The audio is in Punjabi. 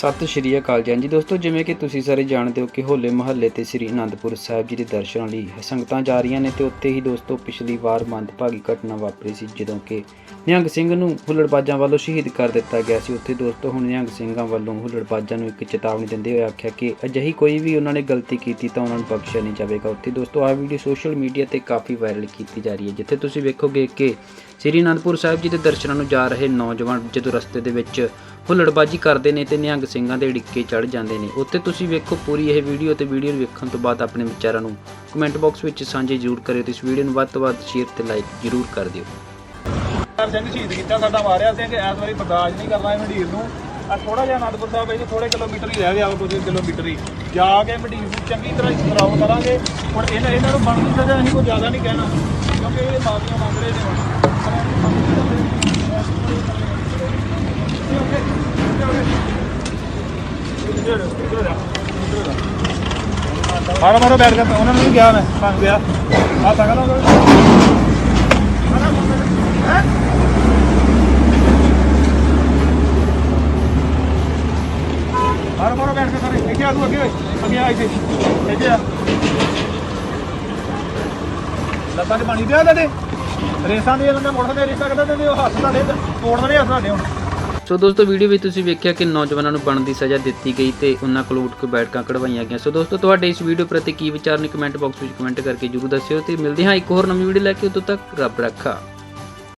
ਸਤਿ ਸ਼੍ਰੀ ਅਕਾਲ ਜੀ। ਹਾਂਜੀ ਦੋਸਤੋ, ਜਿਵੇਂ ਕਿ ਤੁਸੀਂ ਸਾਰੇ ਜਾਣਦੇ ਹੋ ਕਿ ਹੋਲੇ ਮਹੱਲੇ ਤੇ ਸ੍ਰੀ ਅਨੰਦਪੁਰ ਸਾਹਿਬ ਜੀ ਦੇ ਦਰਸ਼ਨਾਂ ਲਈ ਸੰਗਤਾਂ ਜਾ ਰਹੀਆਂ ਨੇ ਤੇ ਉੱਥੇ ਹੀ ਦੋਸਤੋ ਪਿਛਲੀ ਵਾਰ ਮੰਦਭਾਗੀ ਘਟਨਾ ਵਾਪਰੀ ਸੀ, ਜਦੋਂ ਕਿ ਨਿਹੰਗ ਸਿੰਘ ਨੂੰ ਹੁੱਲੜਬਾਜ਼ਾਂ ਵੱਲੋਂ ਸ਼ਹੀਦ ਕਰ ਦਿੱਤਾ ਗਿਆ ਸੀ। ਉੱਥੇ ਦੋਸਤੋ, ਹੁਣ ਨਿਹੰਗ ਸਿੰਘਾਂ ਵੱਲੋਂ ਹੁੱਲੜਬਾਜ਼ਾਂ ਨੂੰ ਇੱਕ ਚੇਤਾਵਨੀ ਦਿੰਦੇ ਹੋਏ ਆਖਿਆ ਕਿ ਅਜਿਹੀ ਕੋਈ ਵੀ ਉਹਨਾਂ ਨੇ ਗਲਤੀ ਕੀਤੀ ਤਾਂ ਉਹਨਾਂ ਨੂੰ ਬਖਸ਼ਿਆ ਨਹੀਂ ਜਾਵੇਗਾ। ਉੱਥੇ ਦੋਸਤੋ, ਆਹ ਵੀਡੀਓ ਸੋਸ਼ਲ ਮੀਡੀਆ ਤੇ ਕਾਫੀ ਵਾਇਰਲ ਕੀਤੀ ਜਾ ਰਹੀ ਹੈ, ਜਿੱਥੇ ਤੁਸੀਂ ਵੇਖੋਗੇ ਕਿ ਸ੍ਰੀ ਅਨੰਦਪੁਰ ਸਾਹਿਬ ਜੀ ਦੇ ਦਰਸ਼ਨਾਂ ਨੂੰ ਜਾ ਰਹੇ ਨੌਜਵਾਨ ਜਦੋਂ ਰਸਤੇ ਦੇ ਵਿੱਚ ਹੁੱਲੜਬਾਜੀ ਕਰਦੇ ਨੇ ਤੇ ਨਿਹੰਗ ਸਿੰਘਾਂ ਦੇ ਢਿੱਕੇ ਚੜ ਜਾਂਦੇ ਨੇ। ਉੱਥੇ ਤੁਸੀਂ ਵੇਖੋ ਪੂਰੀ ਇਹ ਵੀਡੀਓ ਤੇ ਵੀਡੀਓ ਨੂੰ ਵੇਖਣ ਤੋਂ ਬਾਅਦ ਆਪਣੇ ਵਿਚਾਰਾਂ ਨੂੰ ਕਮੈਂਟ ਬਾਕਸ ਵਿੱਚ ਸਾਂਝੇ ਜ਼ਰੂਰ ਕਰਿਓ ਤੇ ਇਸ ਵੀਡੀਓ ਨੂੰ ਵੱਧ ਤੋਂ ਵੱਧ ਸ਼ੇਅਰ ਤੇ ਲਾਈਕ ਜ਼ਰੂਰ ਕਰ ਦਿਓ। ਸਰ ਸਿੰਘ ਸ਼ਹੀਦ ਕੀਤਾ ਸਾਡਾ ਮਾਰਿਆ ਸਿੰਘ, ਇਸ ਵਾਰੀ ਬਰਦਾਸ਼ਤ ਨਹੀਂ ਕਰਨਾ ਇਹ ਮੰਡੀਰ ਨੂੰ। ਆ ਥੋੜਾ ਜਿਹਾ ਅਨੰਦਪੁਰ ਸਾਹਿਬ ਇਹ ਥੋੜੇ ਕਿਲੋਮੀਟਰ ਹੀ ਰਹਿ ਗਿਆ ਕੁਝ ਕਿਲੋਮੀਟਰ ਹੀ। ਜਾ ਕੇ ਮੰਡੀਰ ਨੂੰ ਚੰਗੀ ਤਰ੍ਹਾਂ ਸਰਾਉ ਕਰਾਂਗੇ। ਹੁਣ ਇਹਨਾਂ ਇਹਨਾਂ ਨੂੰ ਬਣਦੀ ਸਜ਼ਾ ਅਸੀਂ ਕੋਈ ਜ਼ਿਆਦਾ ਨਹੀਂ ਕਹਿਣਾ, ਕਿਉਂਕਿ ਇਹ ਮਾਫੀਆਂ ਮੰਗ ਰਹੇ ਨੇ ਮਾਰੋ, ਮਾਰਾ, ਬੈਠ ਕੇ ਉਹਨਾਂ ਨੂੰ ਵੀ ਗਿਆ ਮੈਂ ਮੰਗ ਗਿਆ ਆ ਸਕਦਾ ਮਾਰੋ ਮਾਰੋ, ਬੈਠ ਕੇ ਸਾਰੇ। ਇੱਥੇ ਆ ਤੂੰ, ਅੱਗੇ ਓਏ ਅੱਗੇ ਆ ਇੱਥੇ। ਇੱਥੇ ਆ। ਲੱਤਾਂ 'ਚ ਪਾਣੀ ਪਿਆ ਤੁਹਾਡੇ ਰੇਸਾਂ ਦੇ ਇਹਨਾਂ ਨੇ ਮੋਟਰ ਦੇ ਰੇਸਾਂ ਕੱਢ ਦਿੰਦੇ ਉਹ ਹੱਥ ਤੁਹਾਡੇ ਤੋੜ ਦੇਣੇ ਹੱਥ ਤੁਹਾਡੇ ਹੁਣ। ਸੋ ਦੋਸਤੋ ਵੀਡੀਓ ਵਿੱਚ ਤੁਸੀਂ ਵੇਖਿਆ ਕਿ ਨੌਜਵਾਨਾਂ ਨੂੰ ਬਣਦੀ ਸਜ਼ਾ ਦਿੱਤੀ ਗਈ ਤੇ ਉਹਨਾਂ ਕੋਲ ਉੱਠ ਕੇ ਬੈਠਕਾਂ ਕਢਵਾਈਆਂ ਗਈਆਂ। ਸੋ ਦੋਸਤੋ, ਤੁਹਾਡੇ ਇਸ ਵੀਡੀਓ ਪ੍ਰਤੀ ਕੀ ਵਿਚਾਰ ਨੇ? ਕਮੈਂਟ ਬਾਕਸ ਵਿੱਚ ਕਮੈਂਟ ਕਰਕੇ ਜਰੂਰ ਦੱਸਿਓ ਤੇ ਮਿਲਦੇ ਹਾਂ ਇੱਕ ਹੋਰ ਨਵੀਂ ਵੀਡੀਓ ਲੈ ਕੇ। ਉਦੋਂ ਤੱਕ ਰੱਬ ਰੱਖਾ।